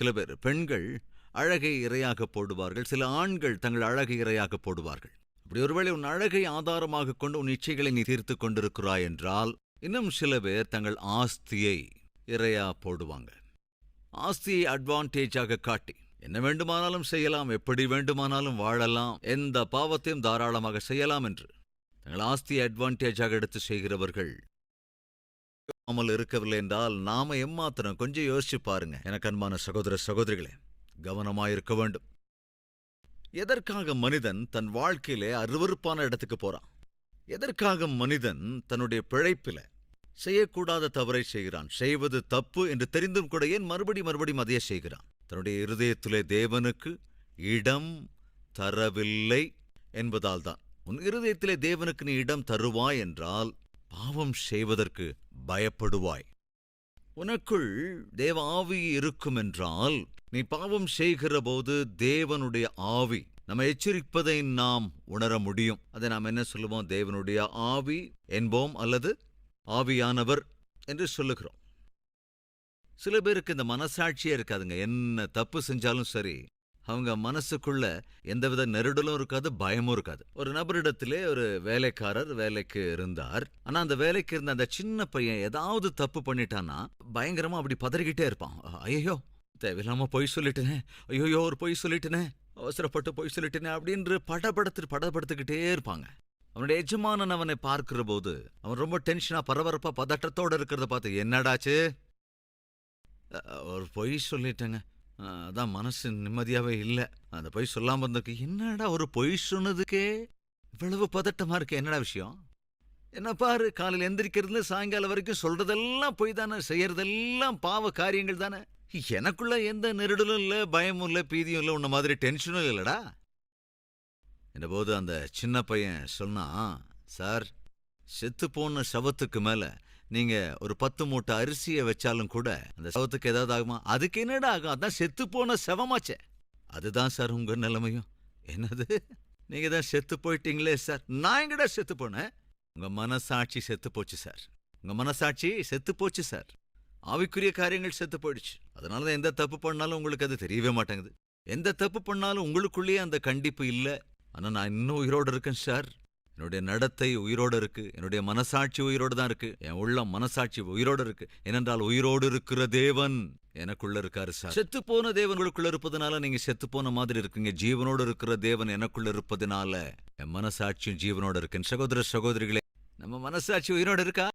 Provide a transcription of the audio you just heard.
சில பேர் பெண்கள் அழகை இரையாக போடுவார்கள் சில ஆண்கள் தங்கள் அழகை இரையாக போடுவார்கள். அப்படி ஒருவேளை உன் அழகை ஆதாரமாக கொண்டு உன் இச்சைகளை நீ தீர்த்து கொண்டிருக்கிறாய் என்றால் இன்னும் சில பேர் தங்கள் ஆஸ்தியை இரையா போடுவாங்க. ஆஸ்தியை அட்வான்டேஜாக காட்டி என்ன வேண்டுமானாலும் செய்யலாம் எப்படி வேண்டுமானாலும் வாழலாம் எந்த பாவத்தையும் தாராளமாக செய்யலாம் என்று தங்கள் ஆஸ்தியை அட்வான்டேஜாக எடுத்து செய்கிறவர்கள் அமல் இருக்கவில்லை என்றால் நாம எம்மாத்திரம் கொஞ்சம் யோசிச்சு பாருங்க. எனக்கு அன்பான சகோதர சகோதரிகளே கவனமாயிருக்க வேண்டும். எதற்காக மனிதன் தன் வாழ்க்கையிலே அருவருப்பான இடத்துக்கு போறான்? எதற்காக மனிதன் தன்னுடைய பிழைப்பில செய்யக்கூடாத தவறை செய்கிறான்? செய்வது தப்பு என்று தெரிந்தும் கூட ஏன் மறுபடி மறுபடியும் அதையே செய்கிறான்? தன்னுடைய இருதயத்திலே தேவனுக்கு இடம் தரவில்லை என்பதால் தான். உன் இருதயத்திலே தேவனுக்கு நீ இடம் தருவாய் என்றால் பாவம் செய்வதற்கு பயப்படுவாய். உனக்குள் தேவ ஆவி இருக்கும் என்றால் நீ பாவம் செய்கிற போது தேவனுடைய ஆவி நம்ம எச்சரிப்பதை நாம் உணர முடியும். அதை நாம் என்ன சொல்லுவோம்? தேவனுடைய ஆவி என்போம் அல்லது ஆவியானவர் என்று சொல்லுகிறோம். சில பேருக்கு இந்த மனசாட்சியே இருக்காதுங்க. என்ன தப்பு செஞ்சாலும் சரி அவங்க மனசுக்குள்ள எந்தவித நெருடலும் இருக்காது பயமும் இருக்காது. ஒரு நபரிடத்திலே ஒரு வேலைக்காரர் வேலைக்கு இருந்தார். ஆனா அந்த வேலைக்கு இருந்த அந்த சின்ன பையன் ஏதாவது தப்பு பண்ணிட்டான்னா பயங்கரமா அப்படி பதறிக்கிட்டே இருப்பான். ஐயோ தேவையில்லாம பொய் சொல்லிட்டேனே. ஐயோயோ ஒரு பொய் சொல்லிட்டேனே. அவசரப்பட்டு பொய் சொல்லிட்டேனே அப்படின்னு படபடுத்து படபடுத்துக்கிட்டே இருப்பாங்க. அவனுடைய எஜமானன் அவனை பார்க்கிற போது அவன் ரொம்ப டென்ஷனா பரபரப்பா பதட்டத்தோட இருக்கிறத பார்த்து என்னடாச்சு ஒரு பொய் சொல்லிட்டேங்க. அதான் மனசு நிம்மதியாவே இல்ல. அந்த பொய் சொல்லாம இருந்திருக்கு. என்னடா ஒரு பொய் சொன்னதுக்கே? இவ்வளவு பதட்டமா இருக்கு என்னடா விஷயம்? என்ன பாரு காலையில் எந்திரிக்கிறது சாயங்காலம் வரைக்கும் சொல்றதெல்லாம் பொய் தானே செய்யறதெல்லாம் பாவ காரியங்கள் தானே. எனக்குள்ள எந்த நெருடலும் இல்ல பயமும் இல்ல பீதியும் இல்ல உன்ன மாதிரி டென்ஷனும் இல்லடா. இந்த போது அந்த சின்ன பையன் சொன்னான் சார் செத்து போன சவத்துக்கு மேல நீங்க ஒரு பத்து மூட்டை அரிசியை வச்சாலும் கூட அந்த சவத்துக்கு ஏதாவது ஆகுமா? அதுக்கு என்னடா ஆகும்? அதான் செத்து போன சவமாச்சே. அதுதான் சார் உங்க நிலைமையும். என்னது? நீங்க தான் செத்து போயிட்டீங்களே சார். நான் எங்கடா செத்து போனேன்? உங்க மனசாட்சி செத்து போச்சு சார். உங்க மனசாட்சி செத்து போச்சு சார். ஆவிக்குரிய காரியங்கள் செத்து போயிடுச்சு. அதனால தான் எந்த தப்பு பண்ணாலும் உங்களுக்கு அது தெரியவே மாட்டேங்குது. எந்த தப்பு பண்ணாலும் உங்களுக்குள்ளேயே அந்த கண்டிப்பு இல்ல. ஆனா நான் இன்னும் உயிரோடு இருக்கேன் சார். என்னுடைய நடத்தை உயிரோடு இருக்கு. என்னுடைய மனசாட்சி உயிரோடு தான் இருக்கு. என் உள்ள மனசாட்சி உயிரோடு இருக்கு. ஏனென்றால் உயிரோடு இருக்கிற தேவன் எனக்குள்ள இருக்காரு சார். செத்து போன தேவனுக்குள்ள இருப்பதனால நீங்க செத்து போன மாதிரி இருக்குங்க. ஜீவனோடு இருக்கிற தேவன் எனக்குள்ள இருப்பதனால என் மனசாட்சியும் ஜீவனோடு இருக்கு. சகோதர சகோதரிகளே நம்ம மனசாட்சி உயிரோடு இருக்கா?